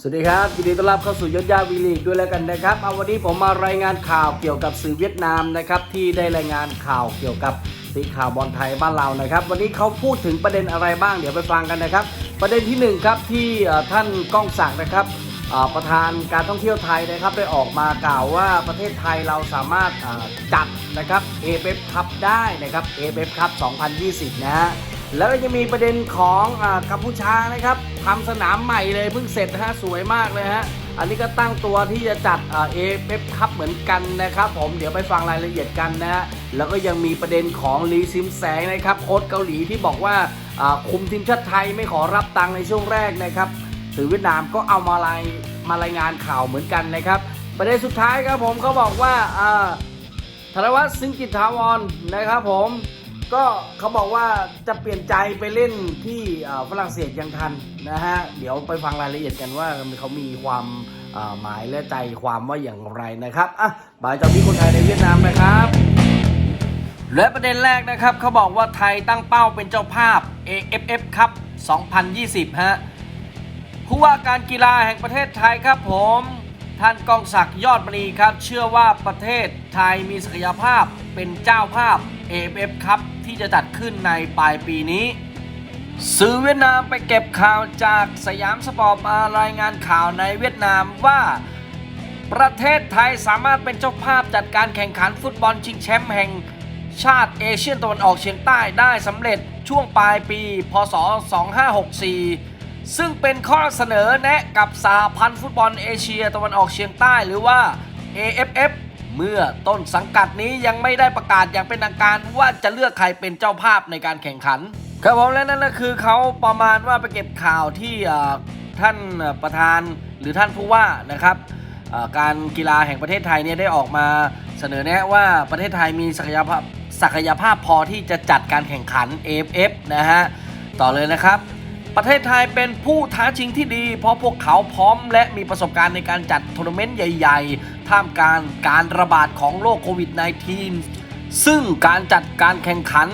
สวัสดีครับยินดีต้อนรับเข้าสู่ยศยาวีลีกด้วยแล้วกันนะครับเอาวันนี้ผมมารายงานข่าวเกี่ยวกับสื่อเวียดนามนะครับที่ได้รายงานข่าวเกี่ยวกับตีข่าวบอลไทยบ้านเรานะครับ วันนี้เขาพูดถึงประเด็นอะไรบ้างเดี๋ยวไปฟังกันนะครับ ประเด็นที่หนึ่งครับที่ท่านก้องศักดิ์นะครับประธานการท่องเที่ยวไทยนะครับได้ออกมากล่าวว่าประเทศไทยเราสามารถจัดนะครับ AFF Cup ได้นะครับ AFF Cup 2020 นะฮะแล้วก็จะมีประเด็นของอกัมพูชานะครับ ทำสนามใหม่เลยเพิ่งเสร็จนะฮะสวยมากเลยฮะอันนี้ก็ตั้งตัวที่จะจัดเอฟเอฟคัพเหมือนกันนะครับ ผมเดี๋ยวไปฟังรายละเอียดกันนะฮะแล้วก็ยังมีประเด็นของลีซิมแสงนะครับโค้ชเกาหลีที่บอกว่าคุมทีมชาติไทยไม่ขอรับตังในช่วงแรกนะครับสื่อเวียดนามก็เอามารายมารายงานข่าวเหมือนกันนะครับ ประเด็นสุดท้ายครับผมเขาบอกว่าธนวัฒน์สิงกิจถาวรนะครับผม ก็เขาบอกว่าจะเปลี่ยนใจไปเล่นที่ฝรั่งเศสยังทันนะฮะ เดี๋ยวไปฟังรายละเอียดกันว่าเขามีความหมายและใจความว่าอย่างไรนะครับอะบายจากพี่คนไทยในเวียดนามนะครับและประเด็นแรกนะครับเขาบอกว่าไทยตั้งเป้าเป็นเจ้าภาพ AFF ครับ 2020 ฮะ ผู้ว่าการกีฬาแห่งประเทศไทยครับผม ท่านกองศักดิ์ยอดมณีครับ เชื่อว่าประเทศไทยมีศักยภาพเป็นเจ้าภาพ AFF ครับ ที่จะจัดขึ้นในปลายปีนี้สื่อเวียดนามไปเก็บข่าวจากสยามสปอร์ตมารายงานข่าวในเวียดนามว่า ประเทศไทยสามารถเป็นเจ้าภาพจัดการแข่งขันฟุตบอลชิงแชมป์แห่งชาติเอเชียตะวันออกเฉียงใต้ได้สำเร็จช่วงปลายปี พศ 2564 ซึ่งเป็นข้อเสนอแนะกับสหพันธ์ฟุตบอลเอเชียตะวันออกเฉียงใต้หรือว่า AFF เมื่อต้นสังกัดนี้ยังไม่ได้ประกาศอย่างเป็นทางการว่าจะเลือกใครเป็นเจ้าภาพในการแข่งขัน ครับผมและนั่นก็คือเขาประมาณว่าไปเก็บข่าวที่ท่านประธานหรือท่านผู้ว่านะครับการกีฬาแห่งประเทศไทยเนี่ยได้ออกมาเสนอแนะว่าประเทศไทยมีศักยภาพศักยภาพพอที่จะจัดการแข่งขัน AFF นะฮะต่อเลยนะครับ ประเทศไทยเป็นผู้ท้าชิงที่ดี เพราะพวกเขาพร้อมและมีประสบการณ์ในการจัดทัวร์นาเมนต์ใหญ่ ท่ามกลางการระบาดของโรคโควิด -19 ซึ่งการจัดการแข่งขัน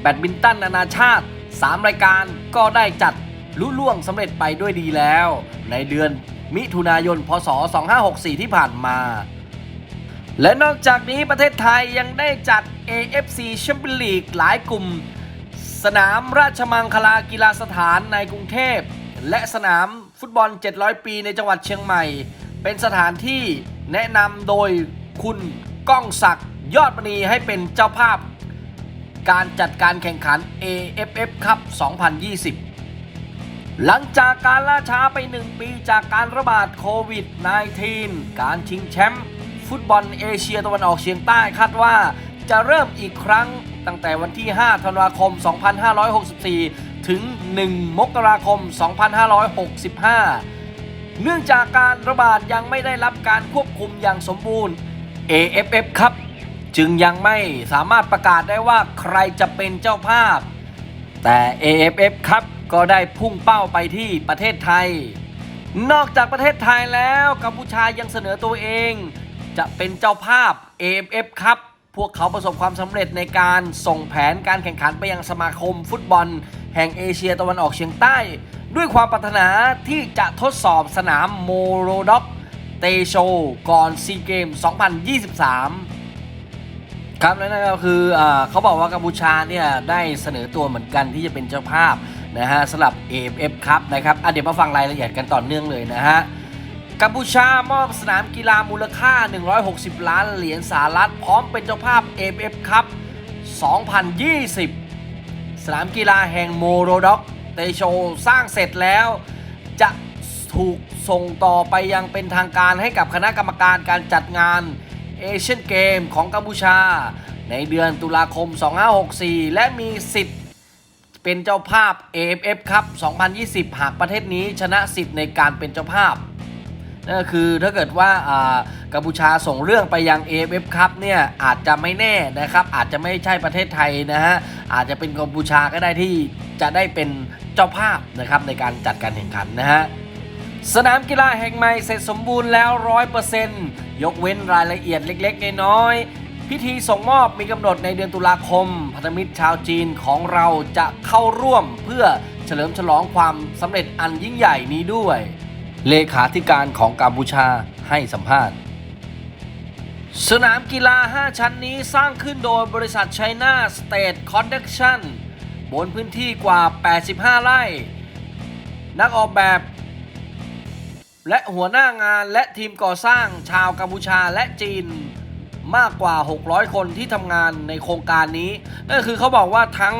แบดมินตันนานาชาติ 3 รายการก็ได้จัดลุล่วงสำเร็จไปด้วยดีแล้ว ในเดือนมิถุนายน พศ 2564 ที่ผ่านมา และนอกจากนี้ประเทศไทยยังได้จัด AFC Champions League หลายกลุ่ม สนามราชมังคลากีฬาสถานในกรุงเทพ และสนามฟุตบอล 700 ปีในจังหวัดเชียงใหม่ เป็นสถานที่ แนะนำโดยคุณก้องศักดิ์ยอดมณีให้เป็นเจ้าภาพ การจัดการแข่งขัน AFF ครับ 2020 หลังจากการล่าช้าไป 1 ปีจากการระบาดโควิด -19 การชิงแชมป์ฟุตบอลเอเชียตะวันออกเฉียงใต้คาดว่าจะเริ่มอีกครั้งตั้งแต่วันที่ 5 ธันวาคม 2564 ถึง 1 มกราคม 2565 เนื่องจากการระบาดยังไม่ได้รับการควบคุมอย่างสมบูรณ์ AFF ครับ จึงยังไม่สามารถประกาศได้ว่าใครจะเป็นเจ้าภาพ แต่ AFF ครับก็ได้พุ่งเป้าไปที่ประเทศไทย นอกจากประเทศไทยแล้วกัมพูชายังเสนอตัวเอง จะเป็นเจ้าภาพ AFF ครับพวกเขาประสบความสำเร็จในการส่งแผนการแข่งขันไปยังสมาคมฟุตบอล แห่งเอเชียตะวันออกเฉียงใต้ ด้วยความปรารถนาที่จะทดสอบสนามโมโรด็อกเตโชก่อนซีเกม 2023 ครับและนั่นก็คืออเขาบอกว่ากัมพูชาเนี่ยได้เสนอตัวเหมือนกันที่จะเป็นเจ้าภาพนะฮะสำหรับ AFF ครับนะครับเดี๋ยวมาฟังรายละเอียดกันต่อเนื่องเลยนะฮะกัมพูชามอบสนามกีฬามูลค่า 160 ล้านเหรียญสหรัฐพร้อมเป็นเจ้าภาพ AFF ครับ 2020 สนามกีฬาแห่งโมโรด็อก เตโชสร้างเสร็จแล้ว จะถูกส่งต่อไปยังเป็นทางการให้กับคณะกรรมการการจัดงานเอเชียนเกมของกัมพูชา ในเดือนตุลาคม 2564 และมีสิทธิ์เป็นเจ้าภาพ AFF ครับ 2020 หากประเทศนี้ชนะสิทธิ์ในการเป็นเจ้าภาพนั่นก็คือถ้าเกิดว่ากัมพูชาส่งเรื่องไปยัง AFF ครับเนี่ยอาจจะไม่แน่นะครับ อาจจะไม่ใช่ประเทศไทยนะฮะอาจจะเป็นกัมพูชาก็ได้ที่ จะได้เป็นเจ้าภาพนะครับในการจัดการแข่งขันนะฮะสนามกีฬาแห่งใหม่เสร็จสมบูรณ์แล้วร้อยเปอร์เซ็นต์ยกเว้นรายละเอียดเล็กๆ น้อยๆ พิธีส่งมอบมีกำหนดในเดือนตุลาคม พันธมิตรชาวจีนของเราจะเข้าร่วมเพื่อเฉลิมฉลองความสำเร็จอันยิ่งใหญ่นี้ด้วย เลขาธิการของกัมพูชาให้สัมภาษณ์ สนามกีฬา 5 ชั้นนี้สร้างขึ้นโดยบริษัท China State Construction บนพื้นที่กว่า 85 ไร่ นักออกแบบ และหัวหน้างานและทีมก่อสร้างชาวกัมพูชาและจีนมากกว่า 600 คนที่ทำงานในโครงการนี้นั่นคือเขาบอกว่าทั้ง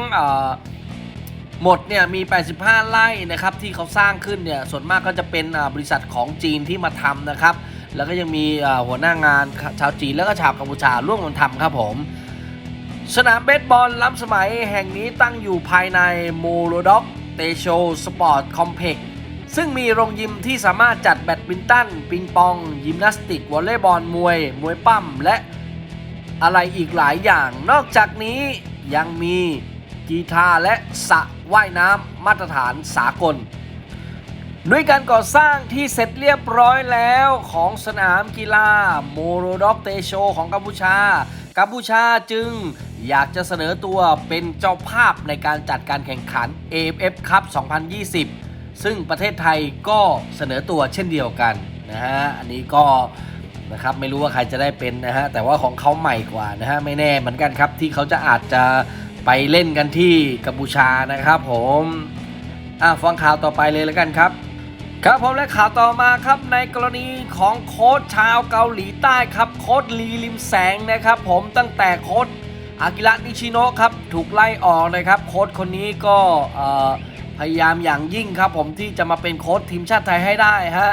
หมดเนี่ยมี 85 ไร่นะครับที่เขาสร้างขึ้นเนี่ยส่วนมากก็จะเป็นบริษัทของจีนที่มาทำนะครับ แล้วก็ยังมีหัวหน้างานชาวจีนแล้วก็ชาวกัมพูชาร่วมกันทำครับผม สนามเบสบอลล้ำสมัยแห่งนี้ตั้งอยู่ภายในโมโรด็อกเตโชสปอร์ตคอมเพกซ์ซึ่งมีโรงยิมที่สามารถจัดแบดมินตัน ปิงปอง ยิมนาสติก วอลเลย์บอลมวย มวยปั้ม และอะไรอีกหลายอย่าง นอกจากนี้ยังมีกีฬาและสระว่ายน้ำมาตรฐานสากล ด้วยการก่อสร้างที่เสร็จเรียบร้อยแล้วของสนามกีฬาโมโรด็อกเตโชของกัมพูชา กัมพูชาจึงอยากจะเสนอตัวเป็นเจ้าภาพในการจัดการแข่งขัน AFF Cup 2020 ซึ่งประเทศไทยก็เสนอตัวเช่นเดียวกันนะฮะ อันนี้ก็นะครับไม่รู้ว่าใครจะได้เป็นนะฮะ แต่ว่าของเขาใหม่กว่านะฮะ ไม่แน่เหมือนกันครับ ที่เขาจะอาจจะไปเล่นกันที่กัมพูชานะครับผม อะฟังข่าวต่อไปเลยแล้วกันครับ ครับผมและข่าวต่อมาครับในกรณีของโค้ชชาวเกาหลีใต้ครับโค้ชลีลิมแสงนะครับผมตั้งแต่โค้ชอากิระนิชิโนะครับถูกไล่ออกนะครับโค้ชคนนี้ก็พยายามอย่างยิ่งครับผมที่จะมาเป็นโค้ชทีมชาติไทยให้ได้ฮะ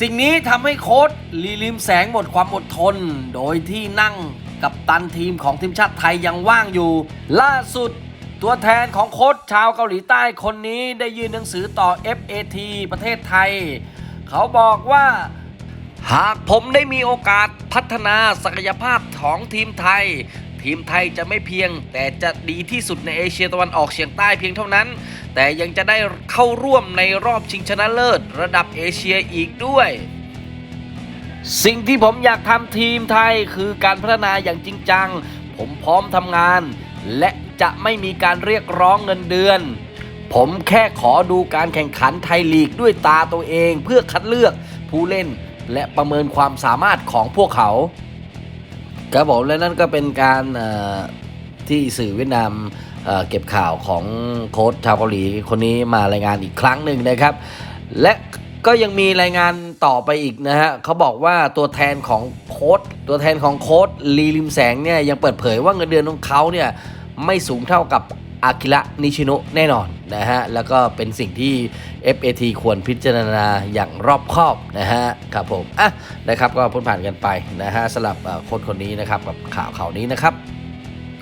สิ่งนี้ทำให้โค้ชลีลิมแสงหมดความอดทน โดยที่นั่งกับตันทีมของทีมชาติไทยยังว่างอยู่ ล่าสุด ตัวแทนของโค้ชชาวเกาหลีใต้คนนี้ได้ยื่นหนังสือต่อ FAT ประเทศไทย เขาบอกว่า หากผมได้มีโอกาสพัฒนาศักยภาพของทีมไทย ทีมไทยจะไม่เพียง แต่จะดีที่สุดในเอเชียตะวันออกเฉียงใต้เพียงเท่านั้น แต่ยังจะได้เข้าร่วมในรอบชิงชนะเลิศ ระดับเอเชียอีกด้วยสิ่งที่ผมอยากทำทีมไทยคือการพัฒนาอย่างจริงจัง ผมพร้อมทำงาน และ จะไม่มีการเรียกร้องเงินเดือน ผมแค่ขอดูการแข่งขันไทยลีกด้วยตาตัวเองเพื่อคัดเลือกผู้เล่นและประเมินความสามารถของพวกเขาครับผมและนั่นก็เป็นการที่สื่อเวียดนามเเก็บข่าวของโค้ชชาวเกาหลีคนนี้มารายงานอีกครั้งหนึ่งนะครับ และก็ยังมีรายงานต่อไปอีกนะฮะเขาบอกว่าตัวแทนของโค้ชตัวแทนของโค้ชลีลิมแสงเนี่ยยังเปิดเผยว่าเงินเดือนของเขาเนี่ย ไม่สูงเท่ากับอากิระนิชิโนะแน่นอนนะฮะ แล้วก็เป็นสิ่งที่ FAT ควรพิจารณาอย่างรอบคอบนะฮะครับผมอะนะครับก็พ้นผ่านกันไปนะฮะสำหรับคนคนนี้นะครับกับข่าวข่าวนี้นะครับ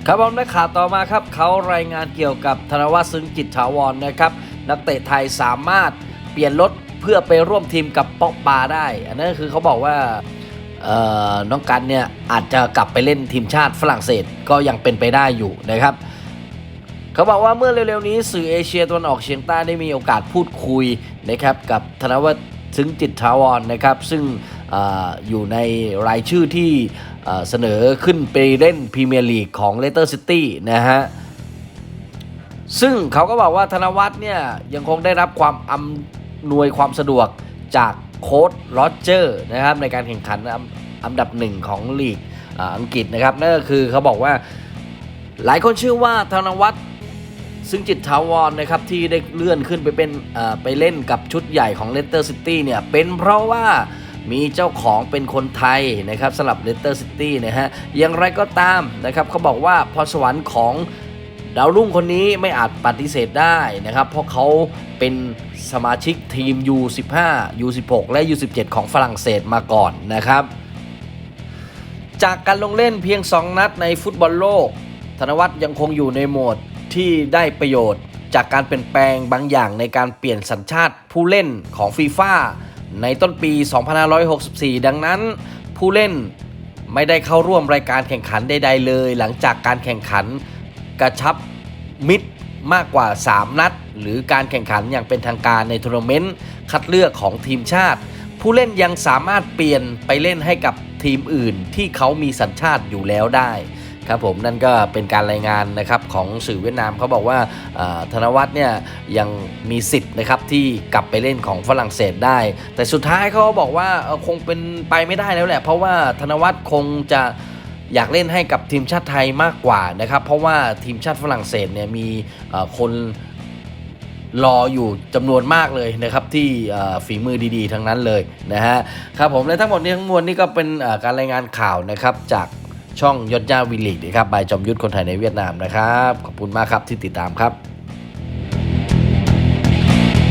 ครับผมและข่าวต่อมาครับเขารายงานเกี่ยวกับธนวัฒน์ซึ้งจิตถาวรนนะครับ นักเตะไทยสามารถเปลี่ยนรถเพื่อไปร่วมทีมกับป๊อกปาได้ อันนั้นคือเขาบอกว่า น้องกันเนี่ยอาจจะกลับไปเล่นทีมชาติฝรั่งเศสก็ยังเป็นไปได้อยู่นะครับ เขาบอกว่าเมื่อเร็วๆนี้สื่อเอเชียตะวันออกเฉียงใต้ได้มีโอกาสพูดคุยนะครับกับธนวัฒน์ซึ้งจิตถาวรนะครับ ซึ่งออยู่ในรายชื่อที่เอ่อเสนอขึ้นไปเล่นพรีเมียร์ลีกของเลสเตอร์ซิตี้นะฮะซึ่งเขาก็บอกว่าธนวัฒน์เนี่ยยังคงได้รับความอำนวยความสะดวกจาก โค้ดโรเจอร์นะครับในการแข่งขันอันดับหนึ่งของลีกอ,อังกฤษนะครับนั่นก็คือเขาบอกว่าหลายคนเชื่อว่าธนวัฒน์ซึ่งจิตถาวรนะครับที่ได้เลื่อนขึ้นไปเป็นไปเล่นกับชุดใหญ่ของเลสเตอร์ซิตี้เนี่ยเป็นเพราะว่ามีเจ้าของเป็นคนไทยนะครับสำหรับเลสเตอร์ซิตี้นะฮะอย่างไรก็ตามนะครับเขาบอกว่าพรสวรรค์ของ ดาวรุ่งคนนี้ไม่อาจปฏิเสธได้นะครับ เพราะเขาเป็นสมาชิกทีม U15 U16 และ U17 ของฝรั่งเศสมาก่อนนะครับ จากการลงเล่นเพียง 2 นัดในฟุตบอลโลก ธนวัฒน์ยังคงอยู่ในโหมดที่ได้ประโยชน์ จากการเปลี่ยนแปลงบางอย่างในการเปลี่ยนสัญชาติผู้เล่นของฟีฟ่าในต้นปี 2564 ดังนั้น ผู้เล่นไม่ได้เข้าร่วมรายการแข่งขันใดๆเลย หลังจากการแข่งขัน กระชับมิตรมากกว่า 3 นัด หรือการแข่งขันอย่างเป็นทางการในทัวร์นาเมนต์คัดเลือกของทีมชาติ ผู้เล่นยังสามารถเปลี่ยนไปเล่นให้กับทีมอื่นที่เขามีสัญชาติอยู่แล้วได้ครับผมนั่นก็เป็นการรายงานนะครับของสื่อเวียดนามเขาบอกว่าธนวัฒน์เนี่ยยังมีสิทธิ์นะครับที่กลับไปเล่นของฝรั่งเศสได้ แต่สุดท้ายเขาบอกว่าคงเป็นไปไม่ได้แล้วแหละ เพราะว่าธนวัฒน์คงจะ อยากเล่นให้กับทีมชาติไทยมากกว่านะครับ เพราะว่าทีมชาติฝรั่งเศสเนี่ยมีคนรออยู่จำนวนมากเลยนะครับที่ฝีมือดีๆ ทั้งนั้นเลยนะฮะครับผมและทั้งหมดนี้ทั้งมวลนี่ก็เป็นการรายงานข่าวนะครับจากช่องยอดย่าวิลีกนะครับบายจอมยุทธคนไทยในเวียดนามนะครับ ขอบคุณมากครับที่ติดตามครับ